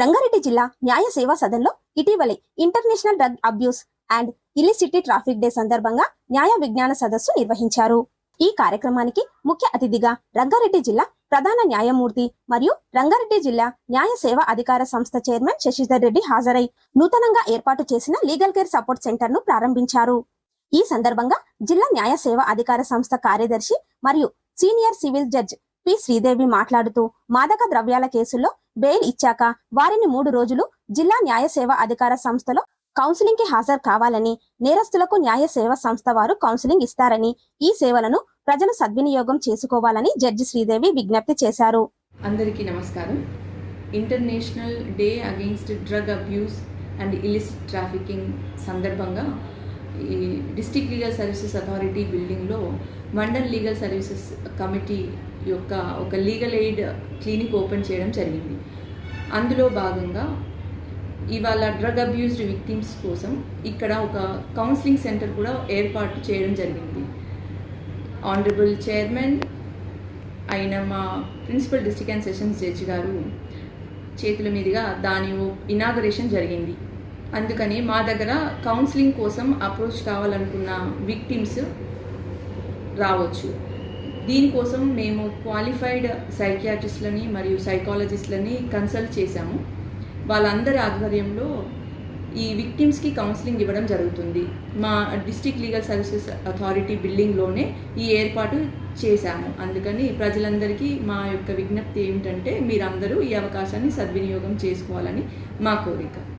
రంగారెడ్డి జిల్లా న్యాయ సేవా సదన్లో ఇటీవలే international drug abuse and illicit traffic day సందర్భంగా న్యాయ విజ్ఞాన సదస్సు నిర్వహించారు. ఈ కార్యక్రమానికి ముఖ్య అతిథిగా రంగారెడ్డి జిల్లా ప్రధాన న్యాయమూర్తి మరియు రంగారెడ్డి జిల్లా న్యాయ సేవా అధికార సంస్థ చైర్మన్ శశిధర్ రెడ్డి హాజరై నూతనంగా ఏర్పాటు చేసిన లీగల్ కేర్ సపోర్ట్ సెంటర్ను ప్రారంభించారు. ఈ సందర్భంగా జిల్లా న్యాయ సేవా అధికార సంస్థ కార్యదర్శి మరియు senior civil judge P Sridevi మాట్లాడుతూ మాదక ద్రవ్యాల కేసుల్లో బెయిల్ ఇచ్చాక వారిని మూడు రోజులు జిల్లా న్యాయ సేవ అధికార సంస్థలో కౌన్సిలింగ్కి హాజరు కావాలని నేరస్తులకు న్యాయ సేవ సంస్థ వారు కౌన్సిలింగ్ ఇస్తారని ఈ సేవలను ప్రజలు సద్వినియోగం చేసుకోవాలని జడ్జి శ్రీదేవి విజ్ఞప్తి చేశారు. అందరికీ నమస్కారం. International day against drug abuse and illicit trafficking సందర్భంగా ఈ డిస్టిక్ లీగల్ సర్వీసెస్ అథారిటీ బిల్డింగ్లో మండల్ లీగల్ సర్వీసెస్ కమిటీ యొక్క ఒక లీగల్ ఎయిడ్ క్లినిక్ ఓపెన్ చేయడం జరిగింది. అందులో భాగంగా ఇవాళ డ్రగ్ అబ్యూస్డ్ విక్టిమ్స్ కోసం ఇక్కడ ఒక కౌన్సిలింగ్ సెంటర్ కూడా ఏర్పాటు చేయడం జరిగింది. ఆనరబుల్ చైర్మన్ అయిన మా principal district and sessions judge గారు చేతుల మీదుగా దాని ఇనాగరేషన్ జరిగింది. అందుకని మా దగ్గర కౌన్సిలింగ్ కోసం అప్రోచ్ కావాలనుకున్న విక్టిమ్స్ రావచ్చు. దీనికోసం మేము క్వాలిఫైడ్ సైకియాట్రిస్ట్లని మరియు సైకాలజిస్ట్లని కన్సల్ట్ చేశాము. వాళ్ళందరి ఆధ్వర్యంలో ఈ విక్టిమ్స్కి కౌన్సిలింగ్ ఇవ్వడం జరుగుతుంది. మా డిస్ట్రిక్ట్ లీగల్ సర్వీసెస్ అథారిటీ బిల్డింగ్లోనే ఈ ఏర్పాటు చేశాము. అందుకని ప్రజలందరికీ మా యొక్క విజ్ఞప్తి ఏమిటంటే మీరందరూ ఈ అవకాశాన్ని సద్వినియోగం చేసుకోవాలని మా కోరిక.